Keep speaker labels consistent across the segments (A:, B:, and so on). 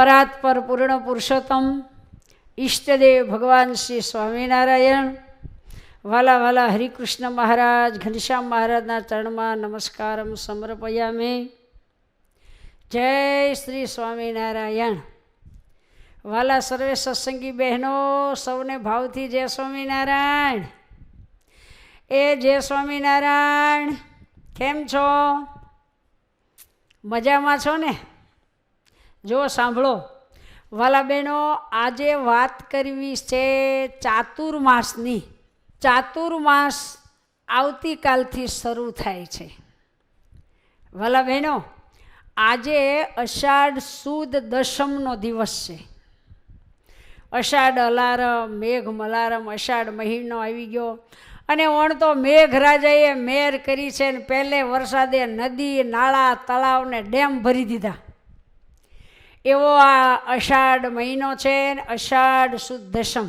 A: પરાત પર પૂર્ણ પુરુષોત્તમ, ઈષ્ટદેવ ભગવાન શ્રી સ્વામિનારાયણ, વાલા વાલા હરિકૃષ્ણ મહારાજ, ઘનશ્યામ મહારાજના ચરણમાં નમસ્કારમ સમર્પયામે. જય શ્રી સ્વામિનારાયણ. વાલા સર્વે સત્સંગી બહેનો, સૌને ભાવથી જય સ્વામિનારાયણ. એ જય સ્વામિનારાયણ, કેમ છો? મજામાં છો ને? જો સાંભળો. વાલા બહેનો આજે વાત કરવી છે ચાતુર્માસની. ચાતુર્માસ આવતીકાલથી શરૂ થાય છે. વાલા બહેનો આજે અષાઢ સુદ દશમનો દિવસ છે. અષાઢ અલારમ, મેઘ મલારમ, અષાઢ મહિનો આવી ગયો. અને ઓણ તો મેઘરાજાએ મેર કરી છે ને પહેલે વરસાદે નદી, નાળા તળાવને ડેમ ભરી દીધા. એવો આ અષાઢ મહિનો છે ને અષાઢ સુદ દશમ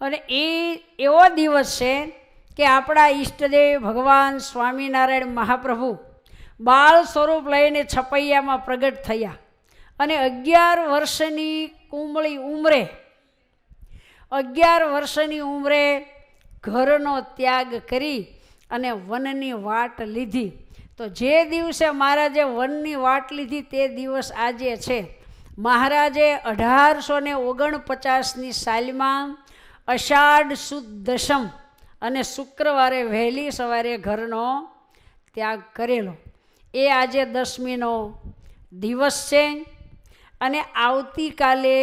A: અને એ એવો દિવસ છે કે આપણા ઈષ્ટદેવ ભગવાન સ્વામિનારાયણ મહાપ્રભુ બાળ સ્વરૂપ લઈને છપૈયામાં પ્રગટ થયા. અને અગિયાર વર્ષની કુંબળી ઉંમરે, અગિયાર વર્ષની ઉંમરે ઘરનો ત્યાગ કરી અને વનની વાટ લીધી. તો જે દિવસે મહારાજે વનની વાટ લીધી તે દિવસ આજે છે. મહારાજે અઢારસો ને ઓગણપચાસની સાલમાં અષાઢ સુદ દશમ અને શુક્રવારે વહેલી સવારે ઘરનો ત્યાગ કરેલો. એ આજે દસમીનો દિવસ છે અને આવતીકાલે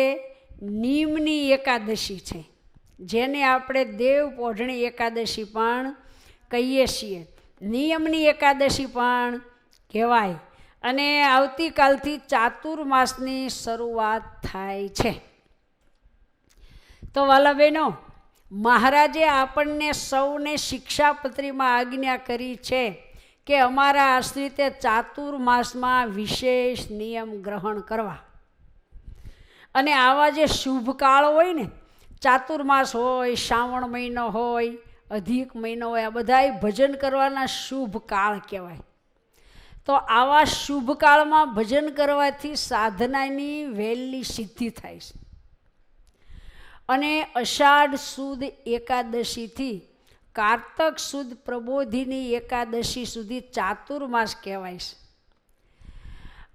A: નીમની એકાદશી છે. જેને આપણે દેવ પોઢણી એકાદશી પણ કહીએ છીએ. નિયમની એકાદશી પણ કહેવાય. અને આવતીકાલથી ચાતુર્માસની શરૂઆત થાય છે. તો વાલા બહેનો, મહારાજે આપણને સૌને શિક્ષાપત્રીમાં આજ્ઞા કરી છે કે અમારા આશ્રિતે ચાતુર્માસમાં વિશેષ નિયમ ગ્રહણ કરવા. અને આવા જે શુભ કાળ હોય ને ચાતુર્માસ હોય, શ્રાવણ મહિનો હોય અધિક મહિનો હોય, આ બધાય ભજન કરવાના શુભ કાળ કહેવાય. તો આવા શુભ કાળમાં ભજન કરવાથી સાધનાની વહેલી સિદ્ધિ થાય છે. અને અષાઢ સુદ એકાદશીથી કારતક સુદ પ્રબોધિની એકાદશી સુધી ચાતુર્માસ કહેવાય છે.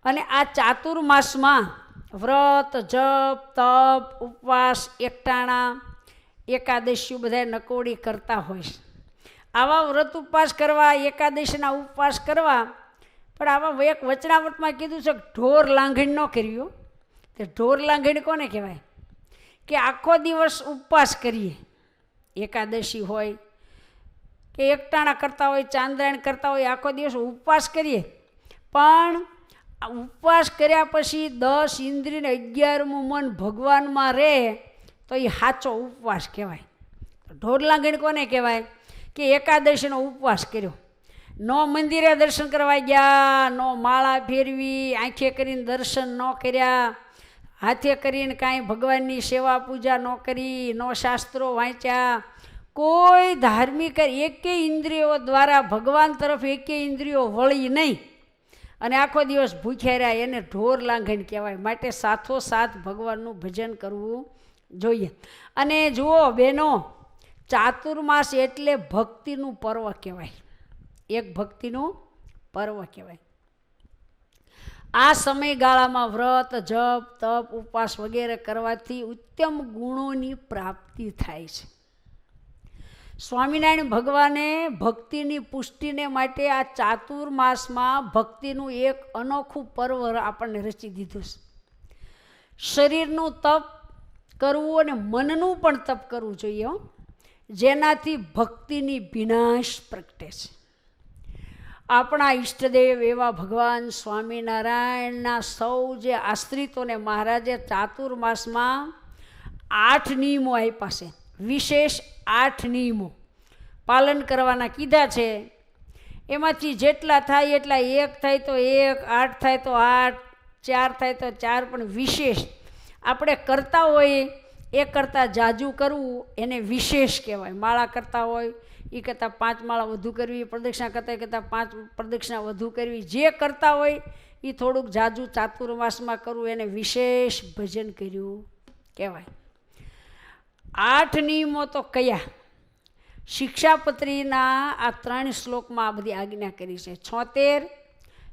A: અને આ ચાતુર્માસમાં વ્રત, જપ, તપ, ઉપવાસ, એકટાણા એકાદશીઓ બધા નકોડી કરતા હોય આવા વ્રત ઉપવાસ કરવા, એકાદશીના ઉપવાસ કરવા, પણ આવા એક વચનાવટમાં કીધું છે ઢોર લાંઘણ ન કર્યું તે ઢોર લાંઘણ કોને કહેવાય? કે આખો દિવસ ઉપવાસ કરીએ. એકાદશી હોય કે એકટાણા કરતા હોય, ચાંદ્રાયણ કરતા હોય, આખો દિવસ ઉપવાસ કરીએ. પણ ઉપવાસ કર્યા પછી દસ ઇન્દ્રિયને અગિયારમું મન ભગવાનમાં રહે તો એ સાચો ઉપવાસ કહેવાય. ઢોર ગણ કોને કહેવાય? કે એકાદશીનો ઉપવાસ કર્યો. નો મંદિરે દર્શન કરવા ગયા, નો માળા ફેરવી, આંખે કરીને દર્શન ન કર્યા, હાથે કરીને કાંઈ ભગવાનની સેવા પૂજા ન કરી, નો શાસ્ત્રો વાંચ્યા. કોઈ ધાર્મિક એકે ઇન્દ્રિયો દ્વારા ભગવાન તરફ એકે ઇન્દ્રિયો વળી નહીં. અને આખો દિવસ ભૂખ્યા રહ્યા, એને ઢોર લાંઘણ કહેવાય. માટે સાથોસાથ ભગવાનનું ભજન કરવું જોઈએ. અને જુઓ બહેનો, ચાતુર્માસ એટલે ભક્તિનું પર્વ કહેવાય. એક ભક્તિનું પર્વ કહેવાય. આ સમયગાળામાં વ્રત, જપ, તપ, ઉપવાસ વગેરે કરવાથી ઉત્તમ ગુણોની પ્રાપ્તિ થાય છે. સ્વામિનારાયણ ભગવાને ભક્તિની પુષ્ટિને માટે આ ચાતુર્માસમાં ભક્તિનું એક અનોખું પર્વ આપણને રચી દીધું છે. શરીરનું તપ કરવું અને મનનું પણ તપ કરવું જોઈએ જેનાથી ભક્તિની વિનાશ પ્રગટે છે. આપણા ઈષ્ટદેવ એવા ભગવાન સ્વામિનારાયણના સૌ જે આશ્રિતોને મહારાજે ચાતુર્માસમાં આઠ નિયમો આપ્યા છે. વિશેષ આઠ નિયમો પાલન કરવાના કીધા છે. એમાંથી જેટલા થાય એટલા એક થાય તો એક, આઠ થાય તો આઠ, ચાર થાય તો ચાર, પણ વિશેષ આપણે કરતા હોઈએ એ કરતાં જાજુ કરવું, એને વિશેષ કહેવાય. માળા કરતા હોય એ કરતાં પાંચ માળા વધુ કરવી પ્રદક્ષિણા કરતાં કરતાં પાંચ પ્રદક્ષિણા વધુ કરવી. જે કરતા હોય એ થોડુંક જાજુ ચાતુર્માસમાં કરવું, એને વિશેષ ભજન કર્યું કહેવાય. આઠ નિયમો તો કયા? શિક્ષાપત્રીના આ ત્રણ શ્લોકમાં આ બધી આજ્ઞા કરી છે. છોતેર,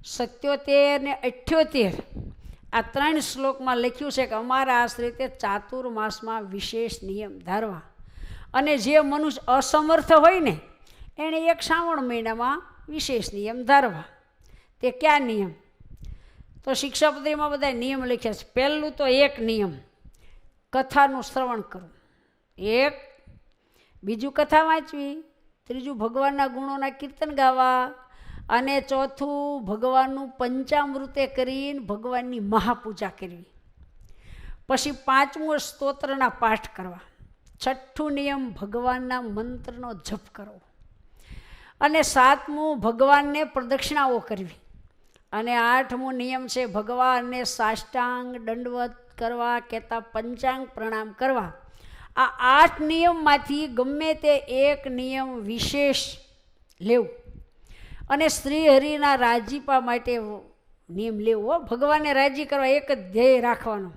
A: સત્યોતેર ને અઠ્યોતેર. આ ત્રણ શ્લોકમાં લખ્યું છે કે અમારા આશ્રિત ચાતુર્માસમાં વિશેષ નિયમ ધારવા. અને જે મનુષ્ય અસમર્થ હોય ને, એણે એક શ્રાવણ મહિનામાં વિશેષ નિયમ ધારવા. તે કયા નિયમ? તો શિક્ષાપત્રીમાં બધા નિયમ લખ્યા છે. પહેલું તો એક નિયમ, કથાનું શ્રવણ કરવું. એક, બીજું કથા વાંચવી, ત્રીજું ભગવાનના ગુણોના કીર્તન ગાવા અને ચોથું, ભગવાનનું પંચામૃતે કરીને ભગવાનની મહાપૂજા કરવી. પછી પાંચમું સ્તોત્રના પાઠ કરવા. છઠ્ઠું નિયમ, ભગવાનના મંત્રનો જપ કરવો. અને સાતમું, ભગવાનને પ્રદક્ષિણાઓ કરવી. અને આઠમો નિયમ છે, ભગવાનને સાષ્ટાંગ દંડવત કરવા, કહેતા પંચાંગ પ્રણામ કરવા. આ આઠ નિયમમાંથી ગમે તે એક નિયમ વિશેષ લેવું. અને શ્રીહરિના રાજીપા માટે નિયમ લેવો. ભગવાનને રાજી કરવા એક જ ધ્યેય રાખવાનો.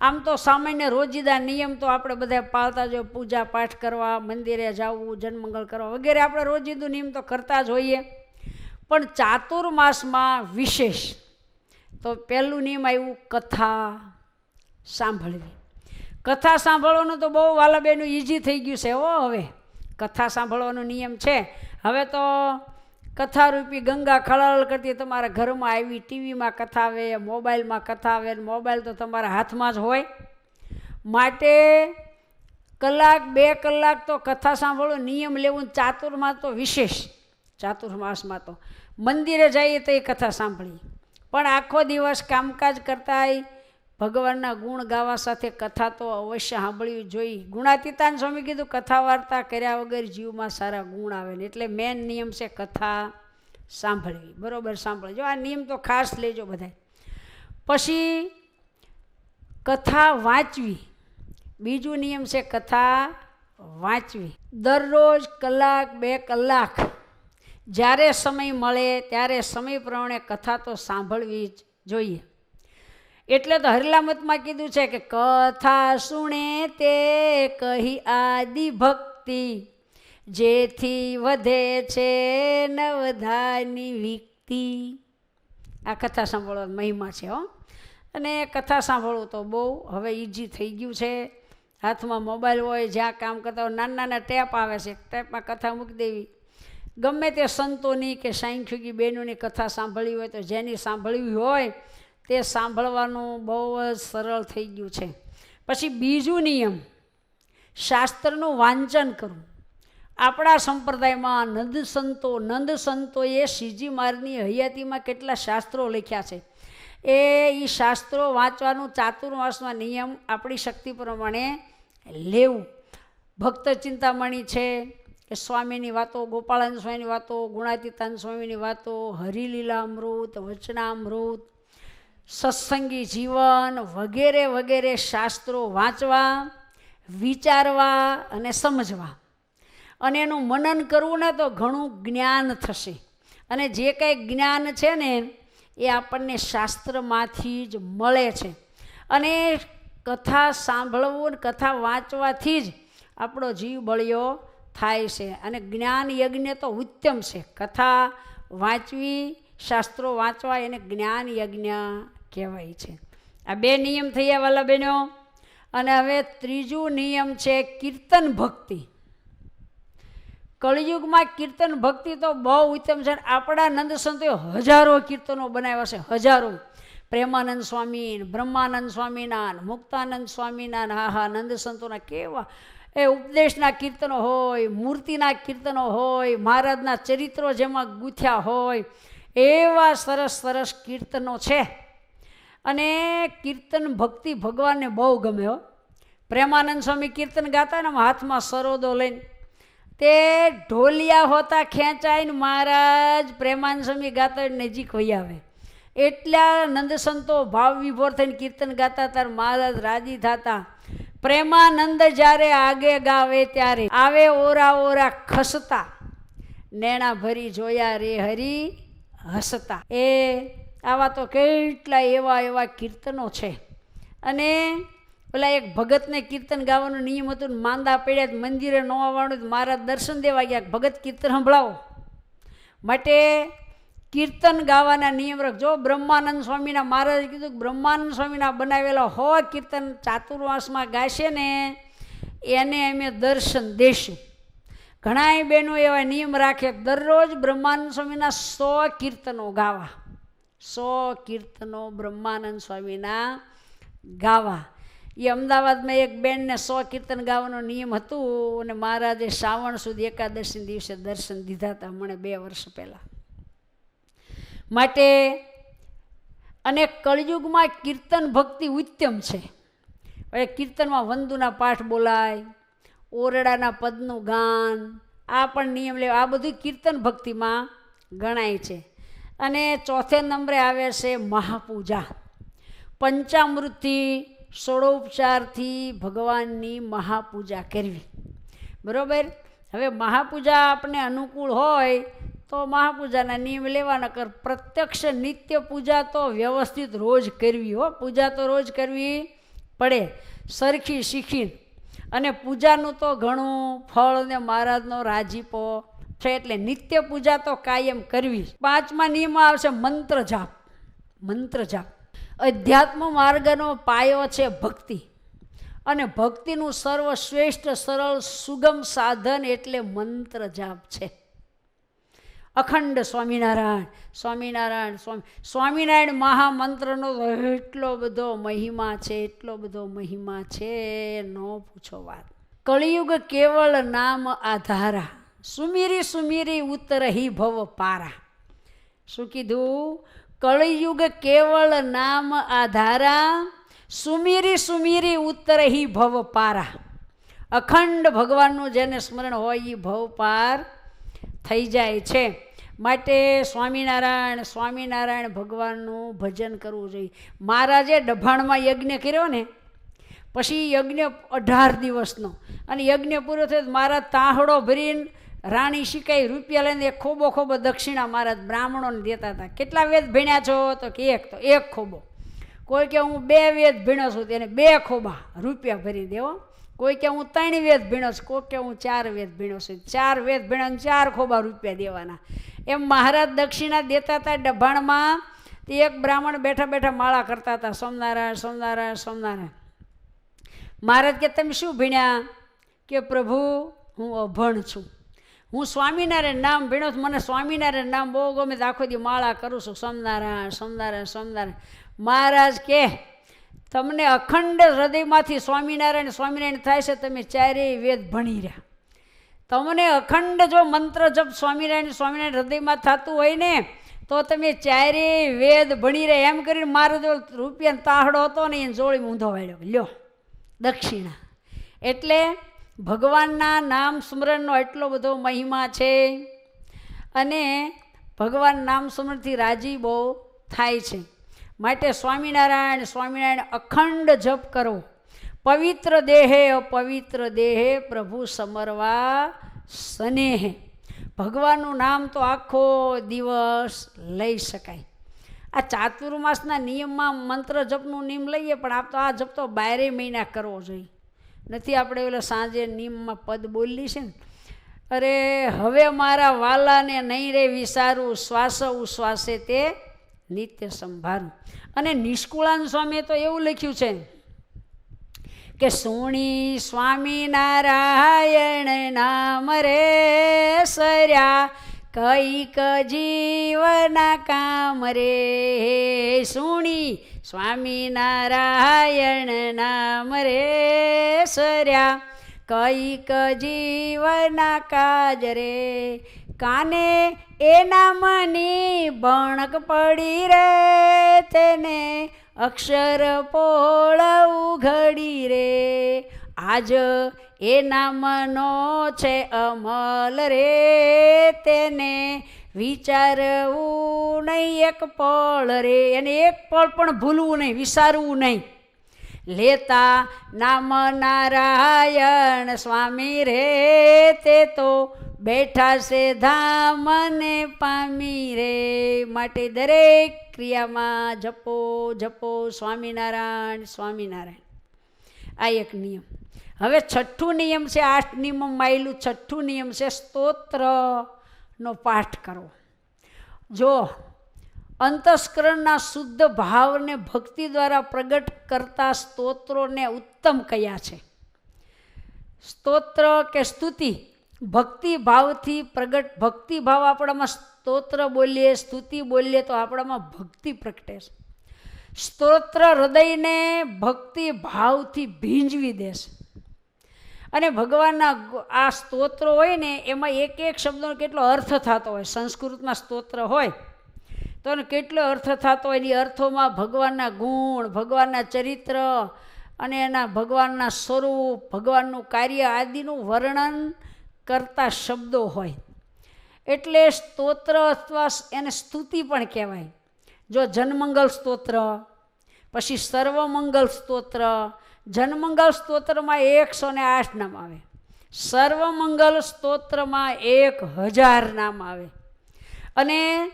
A: આમ તો સામાન્ય રોજીદા નિયમ તો આપણે બધા પાળતા જ હોય. પૂજા પાઠ કરવા, મંદિરે જવું જન્મંગળ કરવા વગેરે આપણે રોજીદું નિયમ તો કરતા જ હોઈએ. પણ ચાતુર્માસમાં વિશેષ તો પહેલું નિયમ આવ્યું કથા સાંભળવી. કથા સાંભળવાનું તો બહુ વાલાબેનું ઇઝી થઈ ગયું છે હો હવે. કથા સાંભળવાનો નિયમ છે. હવે તો કથારૂપી ગંગા ખળાળ કરતી તમારા ઘરમાં આવી ટીવીમાં કથા આવે, મોબાઈલમાં કથા આવે મોબાઈલ તો તમારા હાથમાં જ હોય. માટે કલાક, બે કલાક તો કથા સાંભળો, નિયમ લેવું ચાતુર્માસ તો વિશેષ. ચાતુર્માસમાં તો મંદિરે જઈએ તો એ કથા સાંભળી પણ આખો દિવસ કામકાજ કરતાંય ભગવાનના ગુણ ગાવા સાથે કથા તો અવશ્ય સાંભળવી જોઈએ. ગુણાતીતાન સ્વામી કીધું, કથા વાર્તા કર્યા વગર જીવમાં સારા ગુણ આવે ને. એટલે મેન નિયમ છે કથા સાંભળવી. બરોબર સાંભળજો. આ નિયમ તો ખાસ લેજો બધા પછી કથા વાંચવી. બીજું નિયમ છે કથા વાંચવી. દરરોજ કલાક, બે કલાક જ્યારે સમય મળે ત્યારે સમય પ્રમાણે કથા તો સાંભળવી જ જોઈએ. એટલે તો હરિલામતમાં કીધું છે કે કથા સુણે તે કહી આદિ ભક્તિ જેથી વધે છે નવધાની વિકતિ આ કથા સાંભળવાનો મહિમા છે, હો. અને કથા સાંભળવું તો બહુ હવે ઇઝી થઈ ગયું છે. હાથમાં મોબાઈલ હોય, જ્યાં કામ કરતા હોય, નાના નાના ટેપ આવે છે. ટેપમાં કથા મૂકી દેવી. ગમે તે સંતોની કે સાંખ્યુગી બહેનોની કથા સાંભળવી હોય તો જેની સાંભળવી હોય તે સાંભળવાનું બહુ જ સરળ થઈ ગયું છે. પછી બીજું નિયમ, શાસ્ત્રનું વાંચન કરવું. આપણા સંપ્રદાયમાં નંદ સંતો, નંદ સંતોએ શ્રીજી મારની હયાતીમાં કેટલા શાસ્ત્રો લખ્યા છે. એ એ શાસ્ત્રો વાંચવાનું ચાતુર્માસમાં નિયમ આપણી શક્તિ પ્રમાણે લેવું. ભક્ત ચિંતામણી છે કે સ્વામીની વાતો ગોપાળાન સ્વામીની વાતો ગુણાતીતાન સ્વામીની વાતો હરિલીલામૃત વચનામૃત સત્સંગી જીવન વગેરે વગેરે શાસ્ત્રો વાંચવા, વિચારવા અને સમજવા. અને એનું મનન કરવું ને તો ઘણું જ્ઞાન થશે. અને જે કંઈ જ્ઞાન છે ને, એ આપણને શાસ્ત્રમાંથી જ મળે છે. અને કથા સાંભળવું કથા વાંચવાથી જ આપણો જીવ બળ્યો થાય છે. અને જ્ઞાન યજ્ઞ તો ઉત્તમ છે. કથા વાંચવી, શાસ્ત્રો વાંચવા, એને જ્ઞાન યજ્ઞ કહેવાય છે. આ બે નિયમ થયા વાલા બહેનો, અને હવે ત્રીજું નિયમ છે કીર્તન ભક્તિ. કળિયુગમાં કીર્તન ભક્તિ તો બહુ ઉત્તમ છે. આપણા નંદ સંતોએ હજારો કીર્તનો બનાવ્યા છે, હજારો. પ્રેમાનંદ સ્વામી, બ્રહ્માનંદ સ્વામીના મુક્તાનંદ સ્વામીના હા, નંદ સંતોના કેવા. એ ઉપદેશના કીર્તનો હોય, મૂર્તિના કીર્તનો હોય, મહારાજના ચરિત્રો જેમાં ગૂંથ્યા હોય, એવા સરસ સરસ કીર્તનો છે. અને કીર્તન ભક્તિ ભગવાનને બહુ ગમે હો. પ્રેમાનંદ સ્વામી કીર્તન ગાતા ને હાથમાં સરોદો લઈને. તે ઢોલિયા હોતા ખેંચાઈને મહારાજ પ્રેમાનંદ સ્વામી ગાતા નજીક વહી આવે. એટલા નંદ સંતો ભાવ વિભોર થઈને કીર્તન ગાતા ત્યારે મહારાજ રાજી થતા. પ્રેમાનંદ જ્યારે આગે ગાવે ત્યારે આવે ઓરા ઓરા ખસતા. નેણા ભરી જોયા રે હરી હસતા. એ આવા તો કેટલા એવા એવા કીર્તનો છે. અને પેલા એક ભગતને કીર્તન ગાવાનો નિયમ હતું ને માંદા પડ્યા મંદિરે ન આવવાનું મારા દર્શન દેવા ગયા. ભગત કીર્તન સંભળાવો. માટે કીર્તન ગાવાના નિયમ રાખજો બ્રહ્માનંદ સ્વામીના મહારાજે કીધું બ્રહ્માનંદ સ્વામીના બનાવેલા હો કીર્તન ચાતુર્વાસમાં ગાશે ને, એને અમે દર્શન દેશું. ઘણાય બહેનો એવા નિયમ રાખે દરરોજ બ્રહ્માનંદ સ્વામીના સો કીર્તનો ગાવા. સો કીર્તનો બ્રહ્માનંદ સ્વામીના ગાવા. એ અમદાવાદમાં એક બેનને સો કીર્તન ગાવાનો નિયમ હતું અને મહારાજે શ્રાવણ સુધી એકાદશી દિવસે દર્શન દીધા હતા મને બે વર્ષ પહેલાં. માટે અને કળયુગમાં કીર્તન ભક્તિ ઉત્તમ છે. હવે કીર્તનમાં વંદુના પાઠ બોલાય, ઓરડાના પદનું ગાન, આ પણ નિયમ લેવા, આ બધું કીર્તન ભક્તિમાં ગણાય છે. અને ચોથે નંબરે આવે છે મહાપૂજા. પંચામૃતથી ષોડોપચારથી ભગવાનની મહાપૂજા કરવી. બરાબર? હવે મહાપૂજા આપણે અનુકૂળ હોય તો મહાપૂજાના નિયમ લેવાના કર. પ્રત્યક્ષ નિત્ય પૂજા તો વ્યવસ્થિત રોજ કરવી હો. પૂજા તો રોજ કરવી પડે. સરખી શીખી અને પૂજાનું તો ઘણું ફળ ને મહારાજનો રાજીપો છે એટલે નિત્ય પૂજા તો કાયમ કરવી પાંચમા નિયમમાં આવશે મંત્ર જાપ. મંત્ર જાપ. અધ્યાત્મ માર્ગનો પાયો છે ભક્તિ. અને ભક્તિનું સર્વશ્રેષ્ઠ, સરળ, સુગમ સાધન એટલે મંત્ર જાપ છે. અખંડ સ્વામિનારાયણ સ્વામિનારાયણ, સ્વામી, સ્વામિનારાયણ મહામંત્રનો એટલો બધો મહિમા છે, એટલો બધો મહિમા છે, ન પૂછો વાત. કળિયુગ કેવળ નામ આધારા. સુમીરી સુમીરી ઉતરહી ભવ પારા. શું કીધું? કળિયુગ કેવળ નામ આધારા, સુમીરી સુમીરી ઉતરહી ભવ પારા. અખંડ ભગવાનનું જેને સ્મરણ હોય એ ભવ પાર થઈ જાય છે. માટે સ્વામિનારાયણ સ્વામિનારાયણ ભગવાનનું ભજન કરવું જોઈએ. મહારાજે ડભાણમાં યજ્ઞ કર્યો ને, પછી યજ્ઞ અઢાર દિવસનો. અને યજ્ઞ પૂરો થયો મારા તાહડો ભરીને રાણી શિકાઈ રૂપિયા લઈને એક ખોબો ખોબો દક્ષિણા મહારાજ બ્રાહ્મણોને દેતા હતા. કેટલા વેદ ભીણ્યા છો? તો કે એક, તો એક ખોબો. કોઈ કે હું બે વેદ ભીણો છું તેને બે ખોબા રૂપિયા ભરી દેવો. કોઈ કે હું ત્રણ વેદ ભીણો છું, કોઈ કે હું ચાર વેદ ભીણો છું. ચાર વેદ ભીણો ચાર ખોબા રૂપિયા દેવાના. એમ મહારાજ દક્ષિણા દેતા હતા ડભાણમાં. તે એક બ્રાહ્મણ બેઠા બેઠા માળા કરતા હતા. સોમનારાયણ સોમનારાયણ સોમનારાયણ. મહારાજ કે, તમે શું ભીણ્યા? કે, પ્રભુ, હું અભણ છું. હું સ્વામિનારાયણ નામ ભીણો મને સ્વામિનારાયણ નામ બહુ ગમે તો આખો દી માળા કરું છું. સોમનારાયણ સોમનારાયણ સોમનારાયણ. મહારાજ કે, તમને અખંડ હૃદયમાંથી સ્વામિનારાયણ સ્વામિનારાયણ થાય છે, તમે ચારેય વેદ ભણી રહ્યા. તમને અખંડ જો મંત્ર જપ સ્વામિનારાયણ સ્વામિનારાયણ હૃદયમાં થતું હોય ને, તો તમે ચારેય વેદ ભણી રહ્યા. એમ કરીને મારો જો રૂપિયાનો તાહડો હતો ને, એને જોડી ઊંધો વાળ્યો. લ્યો, દક્ષિણા. એટલે ભગવાનના નામ સ્મરણનો એટલો બધો મહિમા છે. અને ભગવાન નામ સ્મરણથી રાજી બહુ થાય છે. માટે સ્વામિનારાયણ સ્વામિનારાયણ અખંડ જપ કરો. પવિત્ર દેહે, અપવિત્ર દેહે પ્રભુ સમરવા સ્નેહે. ભગવાનનું નામ તો આખો દિવસ લઈ શકાય. આ ચાતુર્માસના નિયમમાં મંત્ર જપનું નિયમ લઈએ, પણ આપ તો આ જપ તો બારે મહિના કરવો જોઈએ. નથી આપણે ઓલો સાંજે નિમમાં પદ બોલી છે ને? અરે, હવે મારા વાલાને નહીં રે વિસારું, શ્વાસ ઉશ્વાસે તે નિત્ય સંભાળું અને નિષ્કુળાન સ્વામીએ તો એવું લખ્યું છે કે સુણી સ્વામિનારાયણ નામ રે સર્યા કંઈક જીવના કામ રે. સુણી સ્વામિનારાયણ નામ રે સર્યા. કંઈક જીવના કાજ રે. કાને એના મની ભણક પડી રે તેને અક્ષર પોળ ઉઘડી રે. આજ એના મનો છે અમલ રે તેને વિચારવું નહીં એક પળ રે. એને એક પળ પણ ભૂલવું નહીં, વિસારવું નહીં. લેતા નામ નારાયણ સ્વામી રે તે તો બેઠા છે ધામને પામી રે. માટે દરેક ક્રિયામાં જપો જપો સ્વામિનારાયણ સ્વામિનારાયણ. આ એક નિયમ. હવે છઠ્ઠું નિયમ છે, આઠ નિયમમાં આવેલું છઠ્ઠું નિયમ છે, સ્તોત્રનો પાઠ કરવો જો અંતસ્કરણના શુદ્ધ ભાવને ભક્તિ દ્વારા પ્રગટ કરતા સ્તોત્રોને ઉત્તમ કયા છે? સ્તોત્ર કે સ્તુતિ? ભક્તિ ભાવથી પ્રગટ, ભક્તિ ભાવ આપણામાં સ્તોત્ર બોલીએ, સ્તુતિ બોલીએ તો આપણામાં ભક્તિ પ્રગટે છે. સ્તોત્ર હૃદયને ભક્તિ ભાવથી ભીંજવી દેશે અને ભગવાનના આ સ્તોત્રો હોય ને, એમાં એક એક શબ્દનો કેટલો અર્થ થતો હોય. સંસ્કૃતમાં સ્તોત્ર હોય, તો કેટલો અર્થ થતો હોય? એની અર્થોમાં ભગવાનના ગુણ, ભગવાનના ચરિત્ર અને એના ભગવાનના સ્વરૂપ, ભગવાનનું કાર્ય આદિનું વર્ણન કરતા શબ્દો હોય. એટલે સ્તોત્ર અથવા એને સ્તુતિ પણ કહેવાય. જો જનમંગલ સ્તોત્ર, પછી સર્વમંગલ સ્તોત્ર જનમંગલ સ્તોત્રમાં એકસો ને આઠ નામ આવે. સર્વમંગલ સ્તોત્રમાં એક હજાર નામ આવે. અને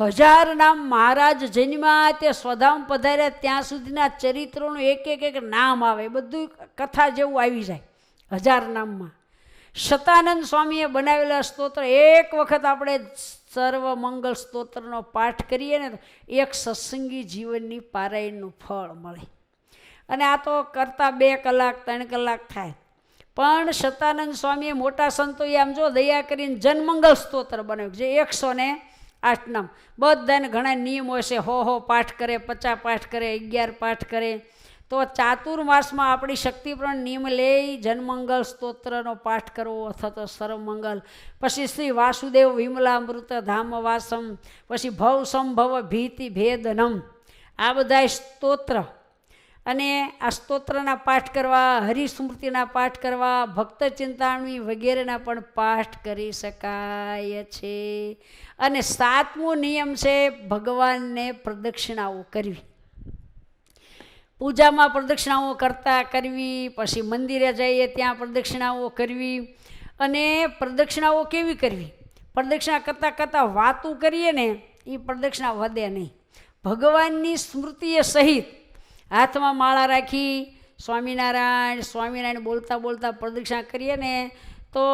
A: હજાર નામ મહારાજ જન્મ્યા તે સ્વધામ પધાર્યા ત્યાં સુધીના ચરિત્રોનું એક એક એક નામ આવે. બધું કથા જેવું આવી જાય હજાર નામમાં. શતાનંદ સ્વામીએ બનાવેલા સ્તોત્ર એક વખત આપણે સર્વમંગલ સ્તોત્રનો પાઠ કરીએ ને એક સત્સંગી જીવનની પારાયણનું ફળ મળે. અને આ તો કરતાં બે કલાક, ત્રણ કલાક થાય. પણ સતાનંદ સ્વામીએ મોટા સંતોએ આમ જો દયા કરીને જનમંગલ સ્તોત્ર બનાવ્યું, જે એકસો ને આઠ નામ બધાને ઘણા નિયમો છે, હો હો, પાઠ કરે, પચાસ પાઠ કરે, અગિયાર પાઠ કરે. તો ચાતુર્માસમાં આપણી શક્તિ પણ નિયમ લઈ જનમંગલ સ્તોત્રનો પાઠ કરવો અથવા તો સર્વમંગલ. પછી શ્રી વાસુદેવ વિમલામૃત ધામવાસમ, પછી ભવ સંભવ ભીતિ ભેદનમ. આ બધા સ્તોત્ર અને આ સ્તોત્રના પાઠ કરવા, હરિસ્મૃતિના પાઠ કરવા ભક્ત ચિંતામણી વગેરેના પણ પાઠ કરી શકાય છે. અને સાતમો નિયમ છે ભગવાનને પ્રદક્ષિણાઓ કરવી. પૂજામાં પ્રદક્ષિણાઓ કરતા કરવી, પછી મંદિરે જઈએ ત્યાં પ્રદક્ષિણાઓ કરવી અને પ્રદક્ષિણાઓ કેવી કરવી? પ્રદક્ષિણા કરતાં કરતાં વાતું કરીએ ને એ પ્રદક્ષિણા વધે નહીં. ભગવાનની સ્મૃતિએ સહિત હાથમાં માળા રાખી સ્વામિનારાયણ સ્વામિનારાયણ બોલતા બોલતા પ્રદક્ષિણા કરીએ ને, તો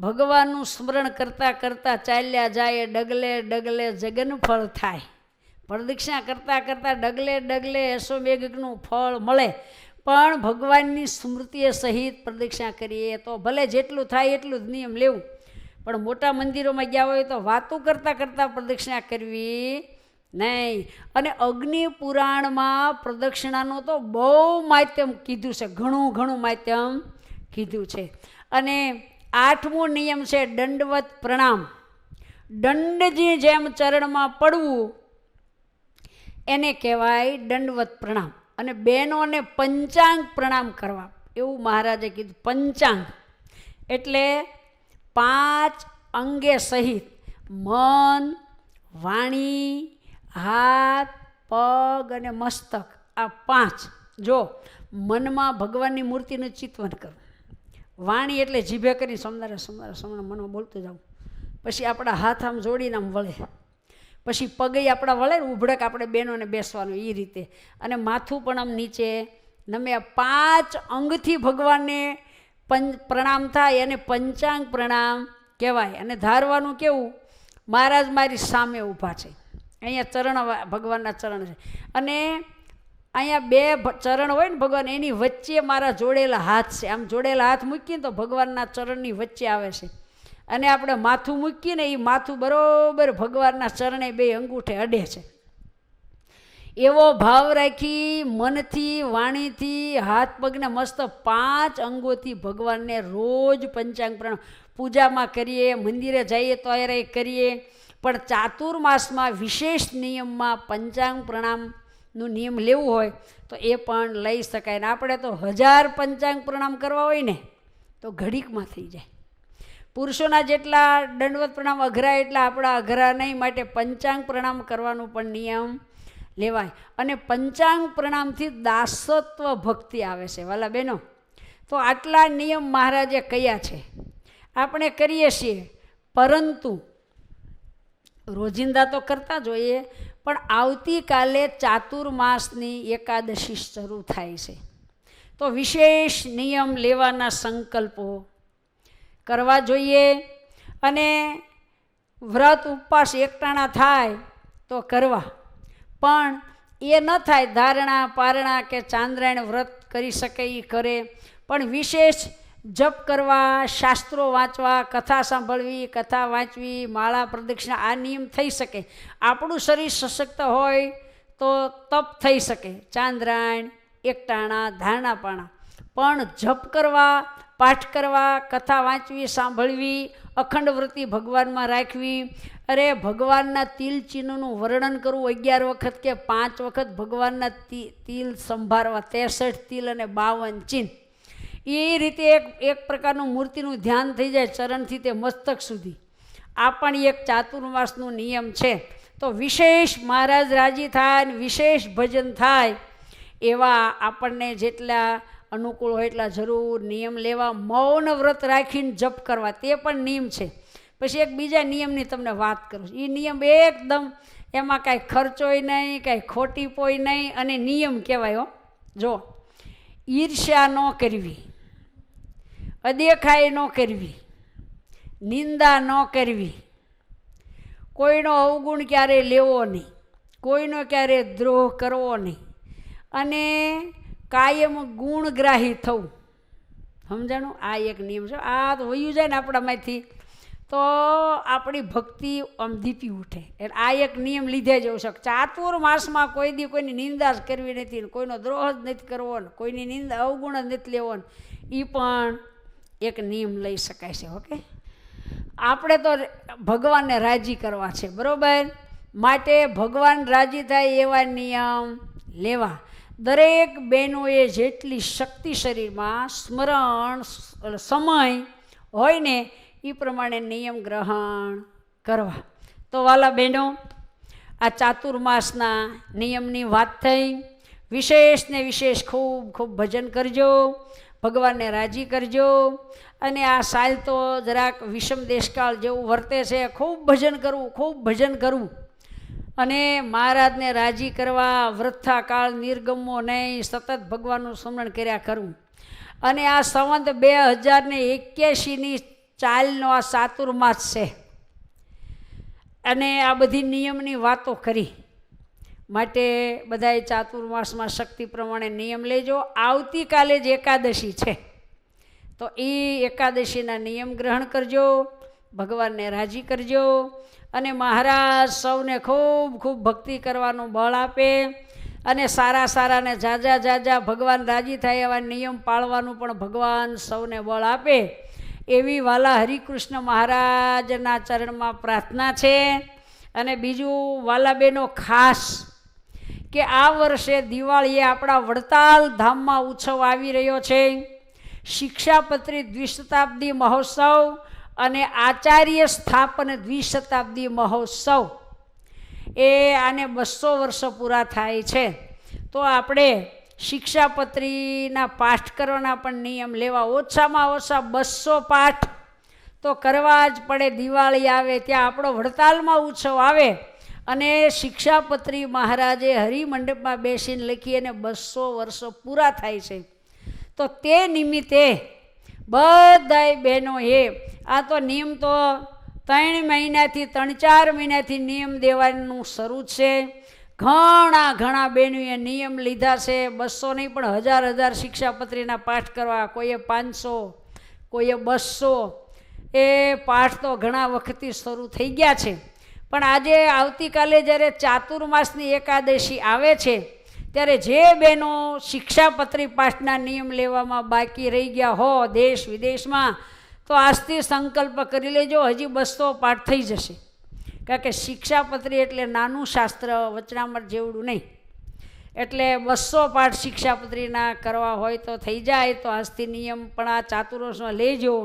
A: ભગવાનનું સ્મરણ કરતાં કરતાં ચાલ્યા જાય, ડગલે ડગલે જગનફળ થાય. પ્રદક્ષિણા કરતાં કરતાં ડગલે ડગલે અશ્વમેઘનું ફળ મળે. પણ ભગવાનની સ્મૃતિએ સહિત પ્રદક્ષિણા કરીએ તો ભલે જેટલું થાય એટલું જ નિયમ લેવું. પણ મોટા મંદિરોમાં ગયા હોય તો વાતો કરતાં કરતાં પ્રદક્ષિણા કરવી નહીં. અને અગ્નિ પુરાણમાં પ્રદક્ષિણાનું તો બહુ માધ્યમ કીધું છે. ઘણું ઘણું માધ્યમ કીધું છે. અને આઠમો નિયમ છે દંડવત પ્રણામ. દંડજી જેમ ચરણમાં પડવું, એને કહેવાય દંડવત પ્રણામ. અને બહેનોને પંચાંગ પ્રણામ કરવા. એવું મહારાજે કીધું, પંચાંગ. એટલે પાંચ અંગે સહિત મન, વાણી હાથ, પગ અને મસ્તક, આ પાંચ. જો મનમાં ભગવાનની મૂર્તિનું ચિતવન કરવું વાણી એટલે જીભે કરી સમનારે સમનારે સમનારે મનમાં બોલતું જાઉં. પછી આપણા હાથ આમ જોડીને આમ વળે. પછી પગે આપણા વળે ઉભડક આપણે બહેનોને બેસવાનું એ રીતે. અને માથું પણ આમ નીચે. નમે પાંચ અંગથી ભગવાનને પંચ પ્રણામ થાય અને પંચાંગ પ્રણામ કહેવાય. અને ધારવાનું કેવું? મહારાજ મારી સામે ઊભા છે. અહીંયા ચરણ ભગવાનના ચરણ છે. અને અહીંયા બે ચરણ હોય ને ભગવાન, એની વચ્ચે મારા જોડેલા હાથ છે. આમ જોડેલા હાથ મૂકીને તો ભગવાનના ચરણની વચ્ચે આવે છે. અને આપણે માથું મૂકીને એ માથું બરોબર ભગવાનના ચરણે બે અંગૂઠે અડે છે. એવો ભાવ રાખી મનથી, વાણીથી, હાથ પગને મસ્ત પાંચ અંગોથી ભગવાનને રોજ પંચાંગ પ્રણામ. પૂજામાં કરીએ, મંદિરે જઈએ તો કરીએ. પણ ચાતુર્માસમાં વિશેષ નિયમમાં પંચાંગ પ્રણામનું નિયમ લેવું હોય તો એ પણ લઈ શકાય. ને આપણે તો હજાર પંચાંગ પ્રણામ કરવા હોય ને, તો ઘડીકમાં થઈ જાય. પુરુષોના જેટલા દંડવત પ્રણામ અઘરા એટલા આપણા અઘરા નહીં, માટે પંચાંગ પ્રણામ કરવાનું પણ નિયમ લેવાય. અને પંચાંગ પ્રણામથી દાસત્વ ભક્તિ આવે છે. વાલા બહેનો તો આટલા નિયમ મહારાજે કયા છે? આપણે કરીએ છીએ. પરંતુ રોજિંદા તો કરતા જ હોઈએ પણ આવતીકાલે ચાતુર્માસની એકાદશી શરૂ થાય છે. તો વિશેષ નિયમ લેવાના સંકલ્પો કરવા જોઈએ અને વ્રત ઉપવાસ એકટાણા થાય તો કરવા. પણ એ ન થાય ધારણા પારણા કે ચાંદ્રાયણ વ્રત કરી શકે એ કરે. પણ વિશેષ જપ કરવા, શાસ્ત્રો વાંચવા, કથા સાંભળવી, કથા વાંચવી, માળા પ્રદક્ષિણા, આ નિયમ થઈ શકે. આપણું શરીર સશક્ત હોય તો તપ થઈ શકે. ચાંદ્રાયણ, એકટાણા, ધારણાપાણા. પણ જપ કરવા, પાઠ કરવા, કથા વાંચવી, સાંભળવી, અખંડ વૃત્તિ ભગવાનમાં રાખવી, અરે ભગવાનના તિલ ચિહ્નનું વર્ણન કરવું અગિયાર વખત કે પાંચ વખત ભગવાનના તિલ સંભાળવા ત્રેસઠ તિલ અને બાવન ચિહ્ન. એ રીતે એક એક પ્રકારનું મૂર્તિનું ધ્યાન થઈ જાય ચરણથી તે મસ્તક સુધી. આ પણ એક ચાતુર્માસનો નિયમ છે. તો વિશેષ મહારાજ રાજી થાય અને વિશેષ ભજન થાય, એવા આપણને જેટલા અનુકૂળ હોય એટલા જરૂર નિયમ લેવા, મૌન વ્રત રાખીને જપ કરવા, તે પણ નિયમ છે. પછી એક બીજા નિયમની તમને વાત કરું એ નિયમ એકદમ એમાં કાંઈ ખર્ચોય નહીં, કાંઈ ખોટી પોય નહીં, અને નિયમ કહેવાય હો. જો ઈર્ષ્યા ન કરવી. અદેખાઈ ન કરવી. નિંદા ન કરવી. કોઈનો અવગુણ ક્યારે લેવો નહીં. કોઈનો ક્યારે દ્રોહ કરવો નહીં. અને કાયમ ગુણગ્રાહી થવું. સમજાણું? આ એક નિયમ છે. આ તો વયું જાય ને આપણામાંથી. તો આપણી ભક્તિ આમ દીપી ઉઠે. એટલે આ એક નિયમ લીધે જ છે ચાતુર માસમાં કોઈ દી કોઈની નિંદા જ કરવી નથી કોઈનો દ્રોહ જ નથી કરવો ને કોઈની નિંદા અવગુણ જ નથી લેવો ને. એ પણ એક નિયમ લઈ શકાય છે, ઓકે? આપણે તો ભગવાનને રાજી કરવા છે, બરોબર? માટે ભગવાન રાજી થાય એવા નિયમ લેવા. દરેક બહેનોએ જેટલી શક્તિ શરીરમાં સ્મરણ, સમય હોય ને એ પ્રમાણે નિયમ ગ્રહણ કરવા. તો વાલા બહેનો, આ ચાતુર્માસના નિયમની વાત થઈ. વિશેષ ને વિશેષ ખૂબ ખૂબ ભજન કરજો. ભગવાનને રાજી કરજો. અને આ સાલ તો જરાક વિષમ દેશકાળ જેવું વર્તે છે. ખૂબ ભજન કરવું, ખૂબ ભજન કરવું. અને મહારાજને રાજી કરવા વૃથા કાળ નિર્ગમો નહીં, સતત ભગવાનનું સ્મરણ કર્યા કરવું અને આ સંવંત બે હજારને એક્યાસીની ચાલનો આ ચાતુર્માસ છે. અને આ બધી નિયમની વાતો કરી. માટે બધાએ ચાતુર્માસમાં શક્તિ પ્રમાણે નિયમ લેજો. આવતીકાલે જ એકાદશી છે. તો એ એકાદશીના નિયમ ગ્રહણ કરજો, ભગવાનને રાજી કરજો અને મહારાજ સૌને ખૂબ ખૂબ ભક્તિ કરવાનું બળ આપે અને સારા સારાને જાજા જાજા ભગવાન રાજી થાય એવા નિયમ પાળવાનું પણ ભગવાન સૌને બળ આપે. એવી વાલા હરિકૃષ્ણ મહારાજના ચરણમાં પ્રાર્થના છે. અને બીજું વાલાબેનો ખાસ કે આ વર્ષે દિવાળીએ આપણા વડતાલ ધામમાં ઉત્સવ આવી રહ્યો છે. શિક્ષાપત્રી દ્વિશતાબ્દી મહોત્સવ અને આચાર્ય સ્થાપન દ્વિશતાબ્દી મહોત્સવ એ આને બસો વર્ષ પૂરા થાય છે. તો આપણે શિક્ષાપત્રીના પાઠ કરવાના પણ નિયમ લેવા ઓછામાં ઓછા બસો પાઠ તો કરવા જ પડે. દિવાળી આવે, ત્યાં આપણો વડતાલમાં ઉત્સવ આવે. અને શિક્ષાપત્રી મહારાજે હરિમંડપમાં બેસીને લખી અને બસો વર્ષો પૂરા થાય છે. તો તે નિમિત્તે બધાય બહેનો એ આ તો નિયમ તો ત્રણ મહિનાથી, ત્રણ ચાર મહિનાથી નિયમ દેવાનું શરૂ છે. ઘણા ઘણા બહેનોએ નિયમ લીધા છે. બસો નહીં, પણ હજાર હજાર શિક્ષાપત્રીના પાઠ કરવા, કોઈએ પાંચસો, કોઈએ બસો. એ પાઠ તો ઘણા વખતથી શરૂ થઈ ગયા છે. પણ આજે આવતીકાલે જ્યારે ચાતુર્માસની એકાદશી આવે છે, ત્યારે જે બહેનો શિક્ષાપત્રી પાઠના નિયમ લેવામાં બાકી રહી ગયા હો દેશ વિદેશમાં, તો આજથી સંકલ્પ કરી લેજો, હજી બસો પાઠ થઈ જશે. કારણ કે શિક્ષાપત્રી એટલે નાનું શાસ્ત્ર વચનામર જેવડું નહીં. એટલે બસો પાઠ શિક્ષાપત્રીના કરવા હોય તો થઈ જાય, તો આજથી નિયમ પણ આ ચાતુર્સમાં લેજો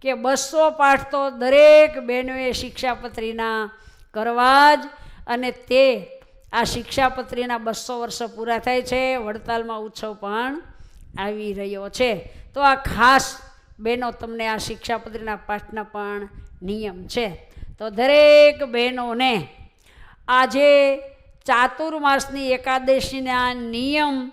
A: કે બસો પાઠ તો દરેક બહેનોએ શિક્ષાપત્રીના કરવા જ અને તે આ શિક્ષાપત્રીના બસો વર્ષ પૂરા થાય છે, વડતાલમાં ઉત્સવ પણ આવી રહ્યો છે. તો આ ખાસ બહેનો તમને આ શિક્ષાપત્રીના પાઠના પણ નિયમ છે. તો દરેક બહેનોને આજે ચાતુર્માસની એકાદશીના નિયમ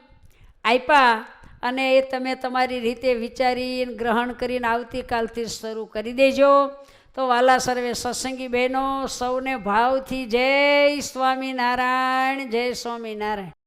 A: આપ્યા અને એ તમે તમારી રીતે વિચારીને ગ્રહણ કરીને આવતીકાલથી શરૂ કરી દેજો. તો વાલા સર્વે સત્સંગી બહેનો સૌને ભાવથી જય સ્વામિનારાયણ જય સ્વામિનારાયણ.